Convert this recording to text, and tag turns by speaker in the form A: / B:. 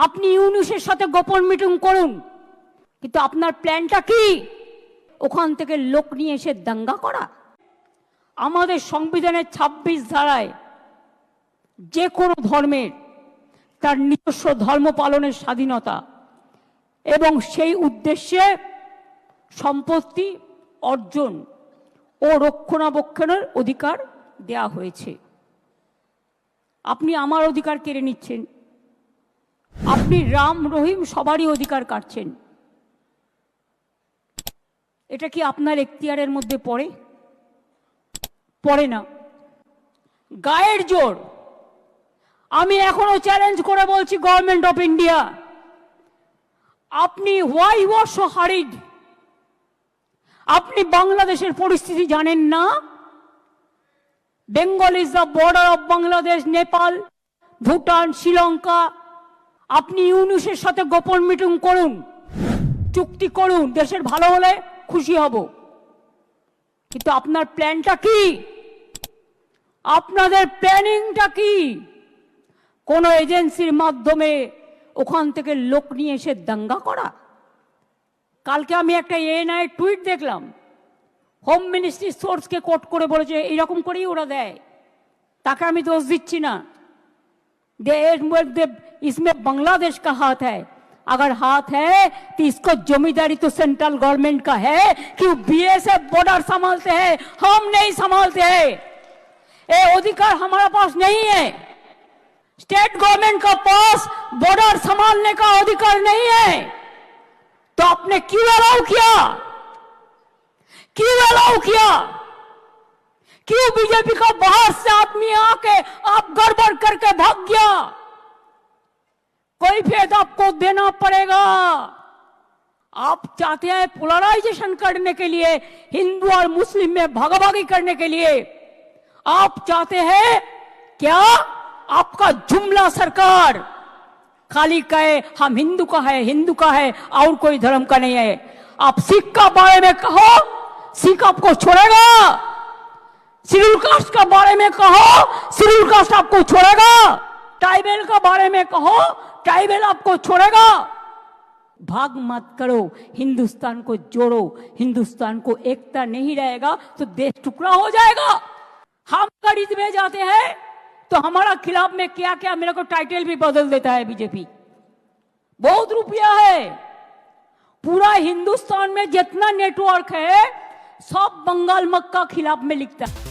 A: আপনি ইউনুসের সাথে গোপন মিটিং করুন। কিন্তু আপনার প্ল্যানটা কি? ওখান থেকে লোক নিয়ে এসে দাঙ্গা করা। আমাদের সংবিধানের ২৬ ধারায় যে কোনো ধর্মের তার নিজস্ব ধর্ম পালনের স্বাধীনতা এবং সেই উদ্দেশ্যে সম্পত্তি অর্জন ও রক্ষণাবেক্ষণের অধিকার দেয়া হয়েছে। আপনি আমার অধিকার কেড়ে নিচ্ছেন। আপনি রাম, রহিম সবারই অধিকার কাটছেন। এটা কি আপনার এখতিয়ারের মধ্যে পড়ে? পড়ে না। গায়ের জোর। আমি এখনও চ্যালেঞ্জ করে বলছি গভর্নমেন্ট অফ ইন্ডিয়া আপনি হোয়াই ওয়ার সো হারিড আপনি বাংলাদেশের পরিস্থিতি জানেন না? Bengal is the border of Bangladesh Nepal Bhutan Sri Lanka আপনি ইউনুসের সাথে গোপন মিটিং করুন, চুক্তি করুন, দেশের ভালো হলে খুশি হব। কিন্তু আপনার প্ল্যানটা কি? আপনাদের প্ল্যানিংটা কি? কোন এজেন্সির মাধ্যমে ওখান থেকে লোক নিয়ে এসে দাঙ্গা করা? কালকে আমি একটা এএনআই টুইট দেখলাম। হোম মিনিস্ট্রি সোর্সকে কোট করে বলেছে, এইরকম করেই ওরা দেয়। তাকে আমি দোষ দিচ্ছি না। इसमें बांग्लादेश का हाथ है। अगर हाथ है तो इसको जमींदारी तो सेंट्रल गवर्नमेंट का है कि बीएसएफ बॉर्डर संभालते हैं। हम नहीं संभालते हैं। ये अधिकार हमारा पास नहीं है। स्टेट गवर्नमेंट का पास बॉर्डर संभालने का अधिकार नहीं है। तो आपने क्यों अलाउ किया? क्यों अलाउ किया? क्यों बीजेपी का बाहर से आदमी आके आप गड़बड़ करके भाग गया? कोई फेद आपको देना पड़ेगा। आप चाहते हैं पोलराइजेशन करने के लिए, हिंदू और मुस्लिम में भागाभागी करने के लिए। आप चाहते हैं क्या? आपका जुमला सरकार। खाली कहे, हम हिंदू का है, हिंदू का है, और कोई धर्म का नहीं है। आप सिख का बारे में कहो, सिख आपको छोड़ेगा। शेड्यूल कास्ट का बारे में कहो शेड्यूल कास्ट आपको छोड़ेगा। ट्राइबल का बारे में कहो ट्राइबल आपको छोड़ेगा। भाग मत करो, हिंदुस्तान को जोड़ो, हिंदुस्तान को एकता नहीं रहेगा तो देश टुकड़ा हो जाएगा। हम गरीब में जाते हैं तो हमारा खिलाफ में क्या क्या मेरे को टाइटल भी बदल देता है बीजेपी बहुत रुपया है। पूरा हिंदुस्तान में जितना नेटवर्क है, सब बंगाल मक्का खिलाफ में लिखता है।